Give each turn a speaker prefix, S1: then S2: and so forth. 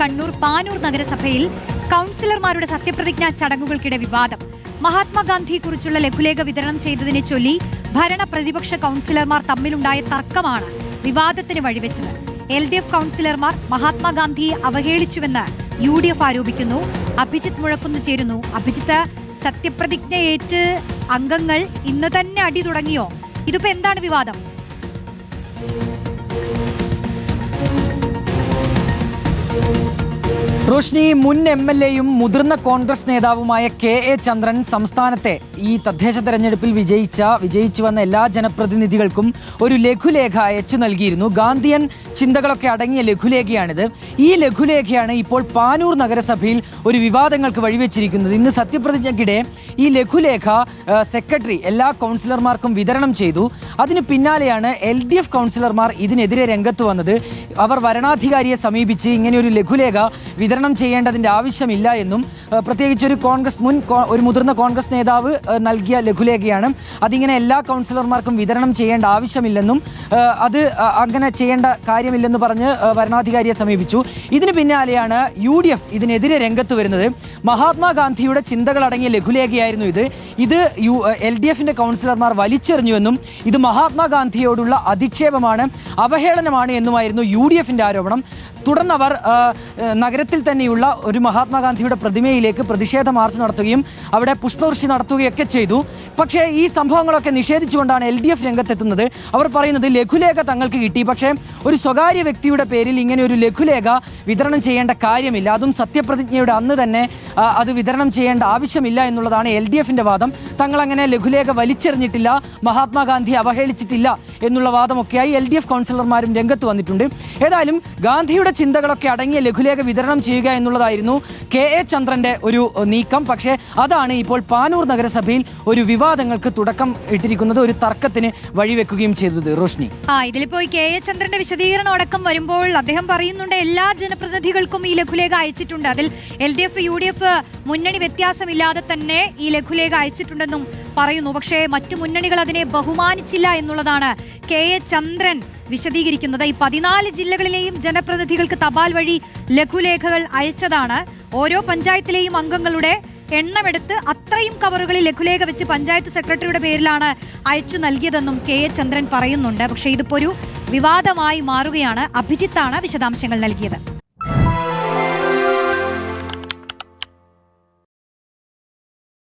S1: കണ്ണൂർ പാനൂർ നഗരസഭയിൽ കൗൺസിലർമാരുടെ സത്യപ്രതിജ്ഞാ ചടങ്ങുകൾക്കിടെ വിവാദം. മഹാത്മാഗാന്ധിയെക്കുറിച്ചുള്ള ലഘുലേഖ വിതരണം ചെയ്തതിനെ ചൊല്ലി ഭരണ പ്രതിപക്ഷ കൗൺസിലർമാർ തമ്മിലുണ്ടായ തർക്കമാണ് വിവാദത്തിന് വഴിവെച്ചത്. എൽ ഡി എഫ് കൗൺസിലർമാർ മഹാത്മാഗാന്ധിയെ അവഹേളിച്ചുവെന്ന് യു ഡി എഫ് ആരോപിക്കുന്നു. അഭിജിത്ത് മുഴക്കുന്ന് ചേരുന്നു. അഭിജിത്ത് സത്യപ്രതിജ്ഞയേറ്റ് അംഗങ്ങൾ ഇന്ന് തന്നെ അടി തുടങ്ങിയോ? ഇതിപ്പോ എന്താണ് വിവാദം?
S2: റോഷ്നി മുൻ എം എൽ എയും മുതിർന്ന കോൺഗ്രസ് നേതാവുമായ കെ എ ചന്ദ്രൻ സംസ്ഥാനത്തെ ഈ തദ്ദേശ തെരഞ്ഞെടുപ്പിൽ വിജയിച്ച വിജയിച്ചു വന്ന എല്ലാ ജനപ്രതിനിധികൾക്കും ഒരു ലഘുലേഖ അയച്ചു നൽകിയിരുന്നു. ഗാന്ധിയൻ ചിന്തകളൊക്കെ അടങ്ങിയ ലഘുലേഖയാണിത്. ഈ ലഘുലേഖയാണ് ഇപ്പോൾ പാനൂർ നഗരസഭയിൽ ഒരു വിവാദങ്ങൾക്ക് വഴിവെച്ചിരിക്കുന്നത്. ഇന്ന് സത്യപ്രതിജ്ഞയ്ക്കിടെ ഈ ലഘുലേഖ സെക്രട്ടറി എല്ലാ കൗൺസിലർമാർക്കും വിതരണം ചെയ്തു. അതിന് പിന്നാലെയാണ് എൽ ഡി എഫ് കൗൺസിലർമാർ ഇതിനെതിരെ രംഗത്ത് വന്നത്. അവർ വരണാധികാരിയെ സമീപിച്ച് ഇങ്ങനെ ഒരു ലഘുലേഖ വിതരണം ചെയ്യേണ്ടതിന്റെ ആവശ്യമില്ല എന്നും പ്രത്യേകിച്ച് ഒരു കോൺഗ്രസ് മുൻ ഒരു മുതിർന്ന കോൺഗ്രസ് നേതാവ് നൽകിയ ലഘുലേഖയാണ്. അതിങ്ങനെ എല്ലാ കൗൺസിലർമാർക്കും വിതരണം ചെയ്യേണ്ട ആവശ്യമില്ലെന്നും അത് അങ്ങനെ ചെയ്യേണ്ട കാര്യമില്ലെന്ന് പറഞ്ഞ് വരണാധികാരിയെ സമീപിച്ചു. ഇതിന് പിന്നാലെയാണ് യു ഡി എഫ് ഇതിനെതിരെ രംഗത്ത് വരുന്നത്. മഹാത്മാഗാന്ധിയുടെ ചിന്തകളടങ്ങിയ ലഘുലേഖയായിരുന്നു ഇത്. ഇത് യു എൽ ഡി എഫിന്റെ കൗൺസിലർമാർ വലിച്ചെറിഞ്ഞുവെന്നും ഇത് മഹാത്മാഗാന്ധിയോടുള്ള അധിക്ഷേപമാണ് അവഹേളനമാണ് എന്നുമായിരുന്നു യു ഡി എഫിന്റെ ആരോപണം. തുടർന്ന് അവർ നഗരത്തിൽ തന്നെയുള്ള ഒരു മഹാത്മാഗാന്ധിയുടെ പ്രതിമയിലേക്ക് പ്രതിഷേധ മാർച്ച് നടത്തുകയും അവിടെ പുഷ്പവൃഷ്ടി നടത്തുകയൊക്കെ ചെയ്തു. പക്ഷേ ഈ സംഭവങ്ങളൊക്കെ നിഷേധിച്ചുകൊണ്ടാണ് എൽ ഡി എഫ് രംഗത്തെത്തുന്നത്. അവർ പറയുന്നത് ലഘുലേഖ തങ്ങൾക്ക് കിട്ടി. പക്ഷേ ഒരു സ്വകാര്യ വ്യക്തിയുടെ പേരിൽ ഇങ്ങനെ ഒരു ലഘുലേഖ വിതരണം ചെയ്യേണ്ട കാര്യമില്ല. അതും സത്യപ്രതിജ്ഞയുടെ അന്ന് തന്നെ അത് വിതരണം ചെയ്യേണ്ട ആവശ്യമില്ല എന്നുള്ളതാണ് എൽ ഡി എഫിന്റെ വാദം. തങ്ങൾ അങ്ങനെ ലഘുലേഖ വലിച്ചെറിഞ്ഞിട്ടില്ല മഹാത്മാഗാന്ധി അവഹേളിച്ചിട്ടില്ല എന്നുള്ള വാദമൊക്കെയായി എൽ ഡി എഫ് കൗൺസിലർമാരും രംഗത്ത് വന്നിട്ടുണ്ട്. ഏതായാലും ഗാന്ധിയുടെ ചിന്തകളൊക്കെ അടങ്ങിയ ലഘുലേഖ വിതരണം ചെയ്യുക എന്നുള്ളതായിരുന്നു കെ എ ചന്ദ്രന്റെ ഒരു നീക്കം. പക്ഷേ അതാണ് ഇപ്പോൾ പാനൂർ നഗരസഭയിൽ ഒരു വിവാദങ്ങൾക്ക് തുടക്കം ഇട്ടിരിക്കുന്നത്. ഒരു തർക്കത്തിന് വഴിവെക്കുകയും ചെയ്തത് റോഷ്നി.
S1: ആ ഇതിലിപ്പോ കെ എ ചന്ദ്രന്റെ വിശദീകരണം അടക്കം വരുമ്പോൾ അദ്ദേഹം പറയുന്നുണ്ട് എല്ലാ ജനപ്രതിനിധികൾക്കും ഈ ലഘുലേഖ അയച്ചിട്ടുണ്ട്. അതിൽ L D F U D F മുന്നണി വ്യത്യാസമില്ലാതെ തന്നെ ഈ ലഘുലേഖ അയച്ചിട്ടുണ്ടെന്നും പറയുന്നു. പക്ഷേ മറ്റു മുന്നണികൾ അതിനെ ബഹുമാനിച്ചില്ല എന്നുള്ളതാണ് കെ എ ചന്ദ്രൻ വിശദീകരിക്കുന്നത്. ഈ പതിനാല് ജില്ലകളിലെയും ജനപ്രതിനിധികൾക്ക് തപാൽ വഴി ലഘുലേഖകൾ അയച്ചതാണ്. ഓരോ പഞ്ചായത്തിലെയും അംഗങ്ങളുടെ എണ്ണമെടുത്ത് അത്രയും കവറുകളിൽ ലഘുലേഖ വെച്ച് പഞ്ചായത്ത് സെക്രട്ടറിയുടെ പേരിലാണ് അയച്ചു നൽകിയതെന്നും കെ എ ചന്ദ്രൻ പറയുന്നുണ്ട്. പക്ഷേ ഇതിപ്പോ ഒരു വിവാദമായി മാറുകയാണ്. അഭിജിത്താണ് വിശദാംശങ്ങൾ നൽകിയത്.